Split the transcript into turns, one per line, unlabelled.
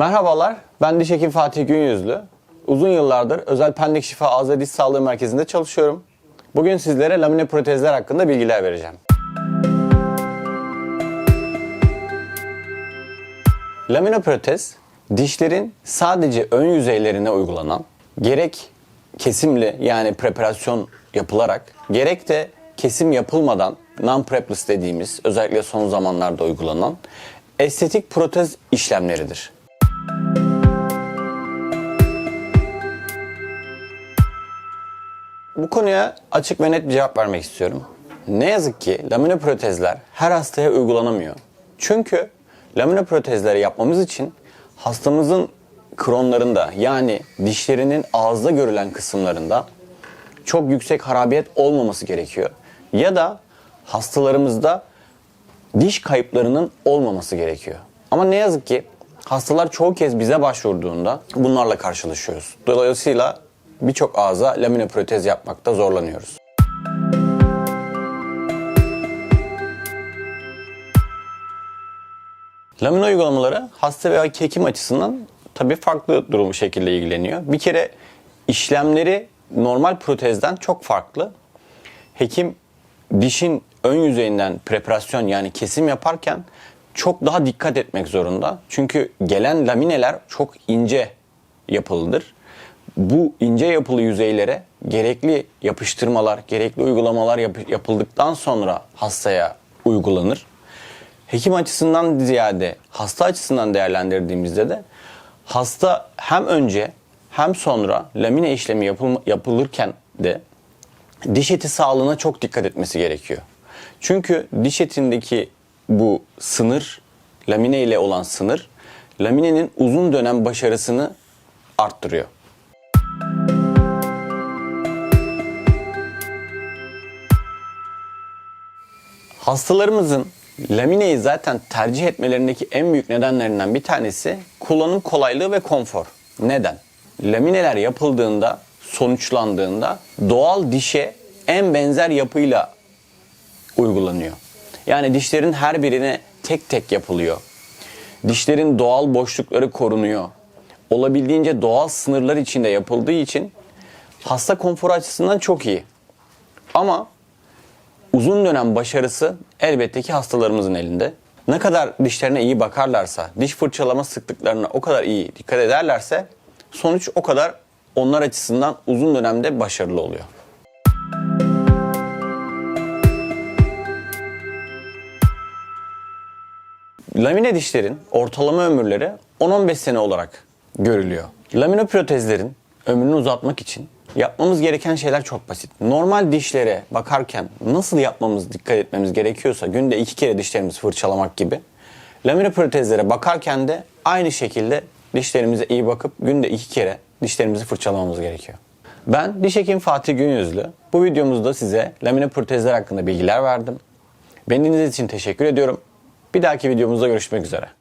Merhabalar, ben diş hekim Fatih Günyüzlü. Uzun yıllardır Özel Pendik Şifa Ağız Diş Sağlığı Merkezi'nde çalışıyorum. Bugün sizlere lamine protezler hakkında bilgiler vereceğim. Lamine protez, dişlerin sadece ön yüzeylerine uygulanan, gerek kesimli yani preparasyon yapılarak, gerek de kesim yapılmadan non-prepless dediğimiz, özellikle son zamanlarda uygulanan estetik protez işlemleridir. Bu konuya açık ve net bir cevap vermek istiyorum. Ne yazık ki lamine protezler her hastaya uygulanamıyor. Çünkü lamine protezleri yapmamız için hastamızın kronlarında yani dişlerinin ağızda görülen kısımlarında çok yüksek harabiyet olmaması gerekiyor. Ya da hastalarımızda diş kayıplarının olmaması gerekiyor. Ama ne yazık ki hastalar çoğu kez bize başvurduğunda bunlarla karşılaşıyoruz. Dolayısıyla birçok ağza lamine protez yapmakta zorlanıyoruz. Lamine uygulamaları hasta veya hekim açısından tabii farklı durum şekilde ilgileniyor. Bir kere işlemleri normal protezden çok farklı. Hekim dişin ön yüzeyinden preparasyon yani kesim yaparken çok daha dikkat etmek zorunda. Çünkü gelen lamineler çok ince yapılıdır. Bu ince yapılı yüzeylere gerekli yapıştırmalar, gerekli uygulamalar yap- yapıldıktan sonra hastaya uygulanır. Hekim açısından ziyade hasta açısından değerlendirdiğimizde de hasta hem önce hem sonra lamine işlemi yapıl- yapılırken de diş eti sağlığına çok dikkat etmesi gerekiyor. Çünkü diş etindeki bu sınır, lamine ile olan sınır, laminenin uzun dönem başarısını arttırıyor. Hastalarımızın lamineyi zaten tercih etmelerindeki en büyük nedenlerinden bir tanesi kullanım kolaylığı ve konfor. Neden? Lamineler yapıldığında, sonuçlandığında doğal dişe en benzer yapıyla uygulanıyor. Yani dişlerin her birine tek tek yapılıyor. Dişlerin doğal boşlukları korunuyor. Olabildiğince doğal sınırlar içinde yapıldığı için hasta konforu açısından çok iyi. Ama uzun dönem başarısı elbette ki hastalarımızın elinde. Ne kadar dişlerine iyi bakarlarsa, diş fırçalama sıklıklarına o kadar iyi dikkat ederlerse sonuç o kadar onlar açısından uzun dönemde başarılı oluyor. Lamine dişlerin ortalama ömürleri 10-15 sene olarak görülüyor. Lamine protezlerin ömrünü uzatmak için yapmamız gereken şeyler çok basit. Normal dişlere bakarken nasıl yapmamız, dikkat etmemiz gerekiyorsa günde iki kere dişlerimizi fırçalamak gibi lamine protezlere bakarken de aynı şekilde dişlerimize iyi bakıp günde iki kere dişlerimizi fırçalamamız gerekiyor. Ben diş hekim Fatih Günyüzlü. Bu videomuzda size lamine protezler hakkında bilgiler verdim. Beni için teşekkür ediyorum. Bir dahaki videomuzda görüşmek üzere.